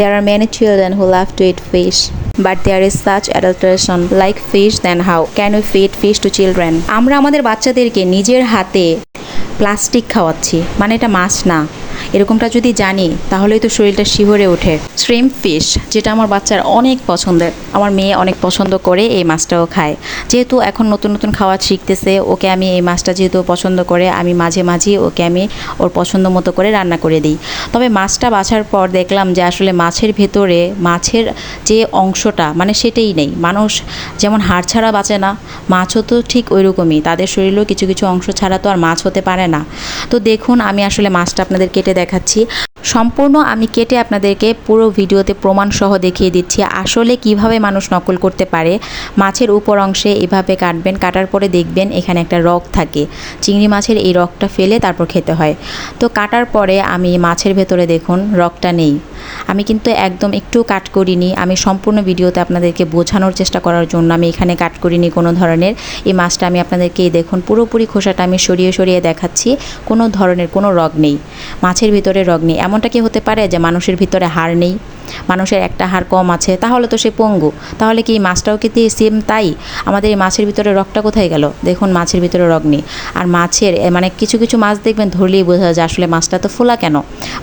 There are many children who love to eat fish. But there is such adulteration like fish then how can we feed fish to children? আমরা আমাদের বাচ্চাদেরকে নিজের হাতে plastic খাওয়াচ্ছি মানে এটা মাছ না এরকমটা যদি জানি, তাহলেই তো শরীরটা শিহরে ওঠে। শ্রিম ফিশ যেটা আমার বাচ্চার অনেক পছন্দের। আমার মেয়ে অনেক পছন্দ করে এই মাছটাও খায়। যেহেতু এখন নতুন নতুন খাওয়া শিখতেছে, ওকে আমি এই মাছটা যেহেতু পছন্দ করে, আমি মাঝে মাঝে ওকে আমি ওর পছন্দ মতো করে রান্না করে দিই। তবে মাছটা বাছার পর দেখলাম যে আসলে মাছের ভেতরে, মাছের যে অংশটা মানে সেটাই নেই। মানুষ যেমন হাড় ছাড়া বাঁচে না, মাছও তো ঠিক ওই রকমই তাদের শরীরেও কিছু কিছু অংশ ছাড়া তো আর মাছ হতে পারে না। তো দেখুন, আমি আসলে মাছটা আপনাদের কেটে দেখাচ্ছি। সম্পূর্ণ আমি কেটে আপনাদেরকে পুরো ভিডিওতে প্রমাণ সহ দেখিয়ে দিচ্ছি আসলে কীভাবে মানুষ নকল করতে পারে। মাছের উপর অংশে এভাবে কাটবেন, কাটার পরে দেখবেন এখানে একটা রক থাকে। চিংড়ি মাছের এই রকটা ফেলে তারপর খেতে হয়। তো কাটার পরে আমি মাছের ভেতরে দেখুন, রকটা নেই। আমি কিন্তু একদম একটু কাট করিনি। আমি সম্পূর্ণ ভিডিওতে আপনাদেরকে বোঝানোর চেষ্টা করার জন্য আমি এখানে কাট করিনি কোনো ধরনের। এই মাছটা আমি আপনাদেরকে দেখুন, পুরোপুরি খোসাটা আমি সরিয়ে সরিয়ে দেখাচ্ছি, কোনো ধরনের কোনো রগ নেই। মাছের ভিতরে রগ নেই। এমনটা কি হতে পারে যে মানুষের ভিতরে হাড় নেই? মানুষের একটা হাড় কম আছে, তাহলে তো সে পঙ্গু। তাহলে কি মাছটাও কি সেম তাই? আমাদের এই মাছের ভিতরে রগটা কোথায় গেল? দেখুন মাছের ভিতরে রগ নেই। আর মাছের মানে কিছু কিছু মাছ দেখবেন ধরলেই বোঝা যায় আসলে মাছটা তো ফোলা কেন?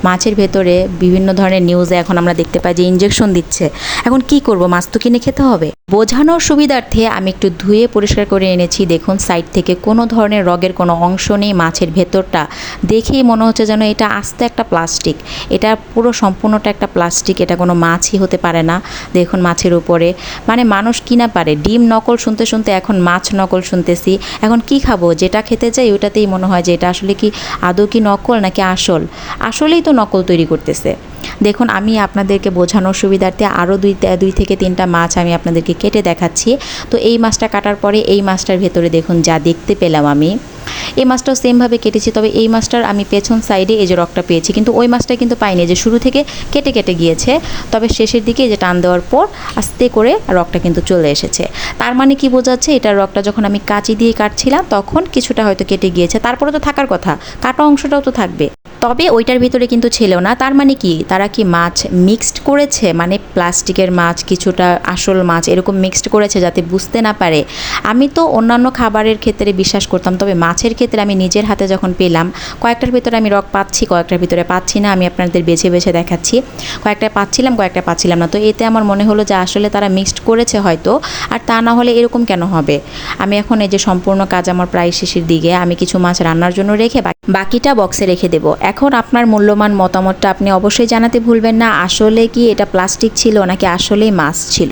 মাছের ভেতরে বিভিন্ন ধরনের নিউজে এখন আমরা দেখতে পাই যে ইঞ্জেকশন দিচ্ছে। এখন কি করব? মাছ তো কিনে খেতে হবে। বোঝানোর সুবিধার্থে আমি একটু ধুয়ে পরিষ্কার করে এনেছি। দেখুন সাইড থেকে কোনো ধরনের রগের কোনো অংশ নেই মাছের ভেতরটা। দেখেই মনে হচ্ছে যেন এটা আস্তে একটা প্লাস্টিক এটা পুরো সম্পূর্ণটা একটা প্লাস্টিক এটা কোনো মাছই হতে পারে না। দেখুন মাছের উপরে। মানে মানুষ কি না পারে? ডিম নকল শুনতে শুনতে এখন মাছ নকল শুনতেছি। এখন কি খাব? যেটা খেতে চাই ওটাতেই মনে হয় যে এটা আসলে কি আদৌ কি নকল নাকি আসল? আসলেই তো নকল তৈরি করতেছে। দেখুন, আমি আপনাদেরকে বোঝানোর সুবিধার্থে আরও দুই দুই থেকে তিনটা মাছ আমি আপনাদেরকে কেটে দেখাচ্ছি। তো এই মাছটা কাটার পরে এই মাছটার ভেতরে দেখুন, যা দেখতে পেলাম আমি। এই মাছটাও সেমভাবে কেটেছি, তবে এই মাছটার আমি পেছন সাইডে এই যে রকটা পেয়েছি। কিন্তু ওই মাছটা কিন্তু পাইনি যে শুরু থেকে কেটে কেটে গিয়েছে, তবে শেষের দিকে এই যে টান দেওয়ার পর আস্তে করে রকটা কিন্তু চলে এসেছে। তার মানে কি বোঝাচ্ছে এটার রকটা যখন আমি কাঁচি দিয়ে কাটছিলাম, তখন কিছুটা হয়তো কেটে গিয়েছে। তারপরে তো থাকার কথা, কাটা অংশটাও তো থাকবে। তবে ওইটার ভিতরে কিন্তু ছিল না। তার মানে কি? তারা কি মাছ মিক্সড করেছে? মানে প্লাস্টিকের মাছ, কিছুটা আসল মাছ এরকম মিক্সড করেছে যাতে বুঝতে না পারে। আমি তো অন্যান্য খাবারের ক্ষেত্রে বিশ্বাস করতাম, তবে মাছের ক্ষেত্রে আমি নিজের হাতে যখন পেলাম, কয়েকটার ভিতরে আমি রক পাচ্ছি, কয়েকটার ভিতরে পাচ্ছি না, আমি আপনাদের বেছে বেছে দেখাচ্ছি। কয়েকটা পাচ্ছিলাম কয়েকটা পাচ্ছিলাম না। তো এতে আমার মনে হলো যে আসলে তারা মিক্সড করেছে হয়তো, আর তা না হলে এরকম কেন হবে? আমি এখন এই যে সম্পূর্ণ কাজ আমার প্রায় শেষের দিকে, আমি কিছু মাছ রান্নার জন্য রেখে বাকিটা বক্সে রেখে দেব। এখন আপনার মূল্যমান মতামতটা আপনি অবশ্যই জানাতে ভুলবেন না। আসলে কি এটা প্লাস্টিক ছিল নাকি আসলেই মাছ ছিল?